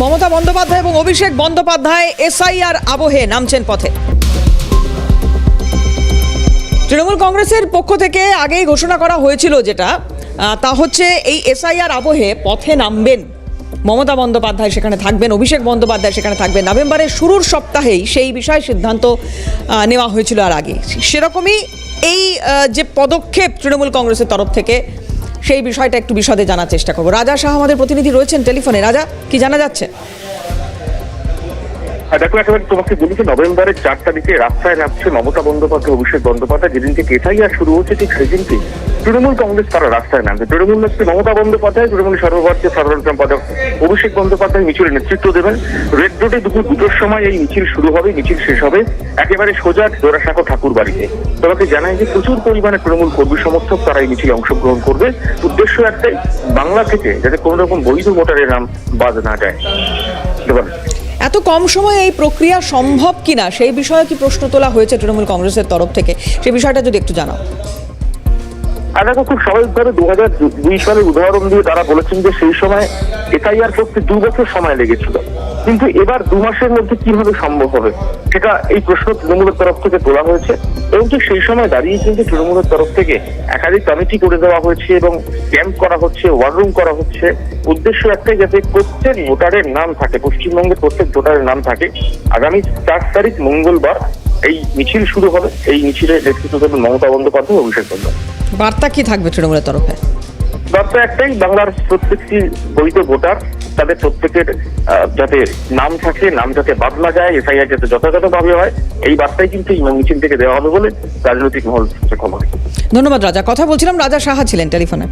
মমতা বন্দ্যোপাধ্যায় এবং অভিষেক বন্দ্যোপাধ্যায় এসআইআর আবহে নামছেন পথে। তৃণমূল কংগ্রেসের পক্ষ থেকে আগেই ঘোষণা করা হয়েছিল যেটা তা হচ্ছে এই এসআইআর আবহে পথে নামবেন। মমতা বন্দ্যোপাধ্যায় সেখানে থাকবেন, অভিষেক বন্দ্যোপাধ্যায় সেখানে থাকবেন। নভেম্বরের শুরুর সপ্তাহেই সেই বিষয়ে সিদ্ধান্ত নেওয়া হয়েছিল আর আগে। সেরকমই এই যে পদক্ষেপ তৃণমূল কংগ্রেসের তরফ থেকে সেই বিষয়টা একটু বিশদে জানার চেষ্টা করব। রাজা শাহ আমাদের প্রতিনিধি রয়েছেন টেলিফোনে। রাজা, কি জানা যাচ্ছে? আর দেখো, একেবারে তোমাকে বলি যে নভেম্বরের চার তারিখে রাস্তায় নামছে মমতা বন্দ্যোপাধ্যায়, অভিষেক বন্দ্যোপাধ্যায়। যেদিনকে কেথাইয়া শুরু হচ্ছে, ঠিক সেদিনকে তৃণমূল কংগ্রেস তারা রাস্তায় নামবে তৃণমূল নেত্রী মমতা বন্দ্যোপাধ্যায়, তৃণমূল সর্বভারতীয় সাধারণ সম্পাদক অভিষেক বন্দ্যোপাধ্যায় মিছিলের নেতৃত্ব দেবেন। রেড রোডে দুপুর দুটোর সময় এই মিছিল শুরু হবে, মিছিল শেষ হবে একেবারে সোজা জোড়াসাঁকো ঠাকুর বাড়িতে। তোমাকে জানাই যে প্রচুর পরিমাণে তৃণমূল কর্মী সমর্থক তারা এই মিছিলে অংশগ্রহণ করবে। উদ্দেশ্য একটাই, বাংলা থেকে যাতে কোনো রকম বৈধ ভোটারের নাম বাদ না যায়। এত কম সময়ে এই প্রক্রিয়া সম্ভব কিনা, সেই বিষয়ে কি প্রশ্ন তোলা হয়েছে তৃণমূল কংগ্রেসের তরফ থেকে? সেই বিষয়টা যদি একটু জানাও। আর দেখো, খুব স্বাভাবিকভাবে দু হাজার দুই সালের উদাহরণ দিয়ে তারা বলেছেন যে সেই সময় এসআইআর করতে দু বছর সময় লেগেছিল। কিন্তু এবার দু মাসের মধ্যে কীভাবে সম্ভব হবে, সেটা এই প্রশ্ন তৃণমূলের তরফ থেকে তোলা হয়েছে এবং ঠিক সেই সময় দাঁড়িয়ে কিন্তু তৃণমূলের তরফ থেকে একাধিক কমিটি করে দেওয়া হয়েছে এবং ক্যাম্প করা হচ্ছে ওয়ার রুম করা হচ্ছে। উদ্দেশ্য একটাই যাতে প্রত্যেক ভোটারের নাম থাকে, পশ্চিমবঙ্গের প্রত্যেক ভোটারের নাম থাকে। আগামী চার তারিখ মঙ্গলবার এই মিছিল শুরু হবে। এই মিছিলে নেতৃত্ব দেবেন মমতা বন্দ্যোপাধ্যায় অভিষেক বন্দ্যোপাধ্যায়। বার্তা কি থাকবে তৃণমূলের তরফে? বার্তা একটাই বাংলার প্রত্যেকটি বৈধ ভোটার তাদের প্রত্যেকের যাতে নাম থাকে নাম যাতে বাদ না যায় এসআইআর যাতে যথাযথভাবে হয় এই বার্তাই কিন্তু এই মিছিল থেকে দেওয়া হবে বলে রাজনৈতিক মহল খবর। ধন্যবাদ রাজা। কথা বলছিলাম রাজা সাহা ছিলেন টেলিফোনে।